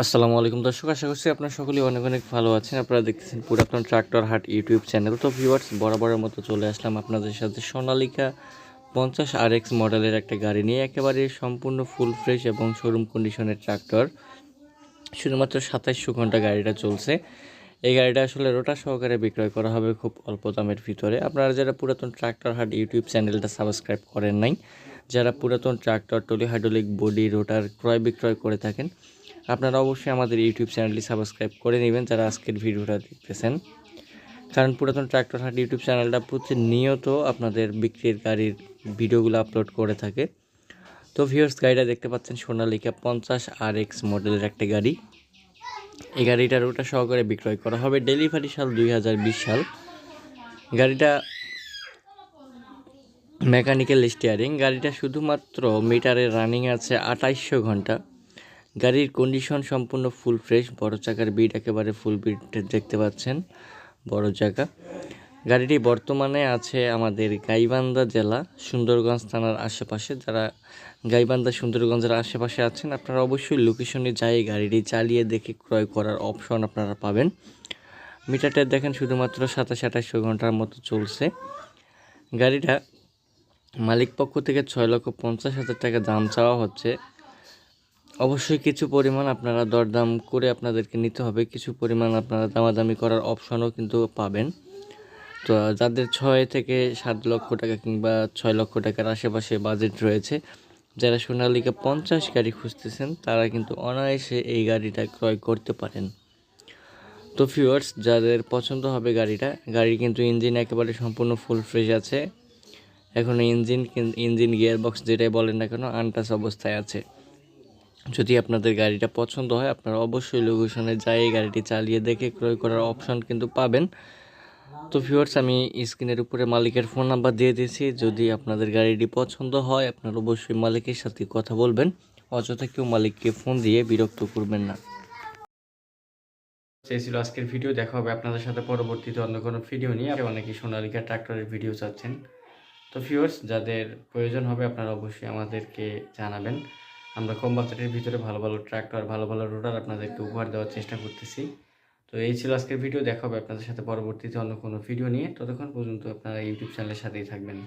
আসসালামু আলাইকুম দর্শক, আশা করছি আপনারা সকলেই অনেক অনেক ভালো আছেন। আপনারা দেখতেছেন পুরাতন ট্রাক্টর হাট ইউটিউব চ্যানেল। তো ভিউয়ার্স বরাবরের মতো চলে আসলাম আপনাদের সাথে সোনালিকা পঞ্চাশ আর এক্স মডেলের একটা গাড়ি নিয়ে। একেবারে সম্পূর্ণ ফুল ফ্রেশ এবং শোরুম কন্ডিশনের ট্রাক্টর। শুধুমাত্র সাতাইশশো ঘণ্টা গাড়িটা চলছে। এই গাড়িটা আসলে রোটা সহকারে বিক্রয় করা হবে খুব অল্প দামের ভিতরে। আপনারা যারা পুরাতন ট্রাক্টর হাট ইউটিউব চ্যানেলটা সাবস্ক্রাইব করেন নাই, যারা পুরাতন tractor trolley hydraulic body rotor ক্রয় বিক্রয় করে থাকেন আপনারা অবশ্যই আমাদের ইউটিউব চ্যানেলটি সাবস্ক্রাইব করে নেবেন যারা আজকের ভিডিওটা দেখতেছেন। কারণ পুরাতন ট্রাক্টর হাট ইউটিউব চ্যানেলটা প্রতিনিয়ত আপনাদের বিক্রির গাড়ির ভিডিওগুলো আপলোড করে থাকে। তো ভিউয়ার্স গাড়িটা দেখতে পাচ্ছেন সোনালিকা পঞ্চাশ আর এক্স মডেলের একটা গাড়ি। এই গাড়িটার ওটা সহকারে বিক্রয় করা হবে ডেলিভারি সাল দুই হাজার বিশ সাল। গাড়িটা মেকানিক্যাল স্টিয়ারিং গাড়িটা শুধুমাত্র মিটারে রানিং আছে আঠাইশশো ঘণ্টা। গাড়ির কন্ডিশন সম্পূর্ণ ফুল ফ্রেশ বড় চাকার বিট একেবারে ফুল বিট দেখতে পাচ্ছেন, বড় চাকা। গাড়িটি বর্তমানে আছে আমাদের গাইবান্ধা জেলা, সুন্দরগঞ্জ থানার আশেপাশে। যারা গাইবান্ধা, সুন্দরগঞ্জের আশেপাশে আছেন, আপনারা অবশ্যই লোকেশনে যাই গাড়িটি চালিয়ে দেখে ক্রয় করার অপশন আপনারা পাবেন। মিটারটা দেখেন শুধুমাত্র সাতাশ আঠাশশো ঘণ্টার মতো চলছে। গাড়িটা মালিক পক্ষ থেকে ছয় লক্ষ পঞ্চাশ হাজার টাকা দাম চাওয়া হচ্ছে। অবশ্যই কিছু পরিমাণ আপনারা দরদাম করে আপনাদেরকে নিতে হবে। কিছু পরিমাণ আপনারা দামাদামি করার অপশনও কিন্তু পাবেন। তো যাদের ছয় থেকে সাত লক্ষ টাকা কিংবা ছয় লক্ষ টাকার আশেপাশে বাজেট রয়েছে, যারা সোনালিকা পঞ্চাশ গাড়ি খুঁজতেছেন, তারা কিন্তু অনায়াসে এই গাড়িটা ক্রয় করতে পারেন। তো ফিওয়ার্স যাদের পছন্দ হবে গাড়িটা গাড়ি কিন্তু ইঞ্জিন একেবারে সম্পূর্ণ ফুল ফ্রেশ আছে। এখন ইঞ্জিন ইঞ্জিন গিয়ার বক্স যেটাই বলেন না কেন আনটাস অবস্থায় আছে। যদি আপনাদের গাড়িটা পছন্দ হয়, আপনারা অবশ্যই লোকেশনে যাই গাড়িটি চালিয়ে দেখে ক্রয় করার অপশন কিন্তু পাবেন। তো ভিউয়ার্স আমি স্ক্রিনের উপরে মালিকের ফোন নাম্বার দিয়ে দিয়েছি। যদি আপনাদের গাড়িটি পছন্দ হয়, আপনারা অবশ্যই মালিকের সাথে কথা বলবেন। অযথা কেউ মালিককে ফোন দিয়ে বিরক্ত করবেন না। সেই ছিল আজকের ভিডিও দেখা হবে আপনাদের সাথে পরবর্তীতে অন্য কোনো ভিডিও নিয়ে। অনেকে সোনালিকা ট্রাক্টরের ভিডিও চাচ্ছেন। তো ভিউয়ার্স যাদের প্রয়োজন হবে, আপনারা অবশ্যই আমাদেরকে জানাবেন। আমরা কম বাজেটের ভিতরে ভালো ভালো ট্র্যাক্টর, ভালো ভালো রোডার আপনাদেরকে উপহার দেওয়ার চেষ্টা করতেছি। তো এই ছিল আজকের ভিডিও, দেখা হবে আপনাদের সাথে পরবর্তীতে অন্য কোনো ভিডিও নিয়ে। ততক্ষণ পর্যন্ত আপনারা ইউটিউব চ্যানেলের সাথেই থাকবেন।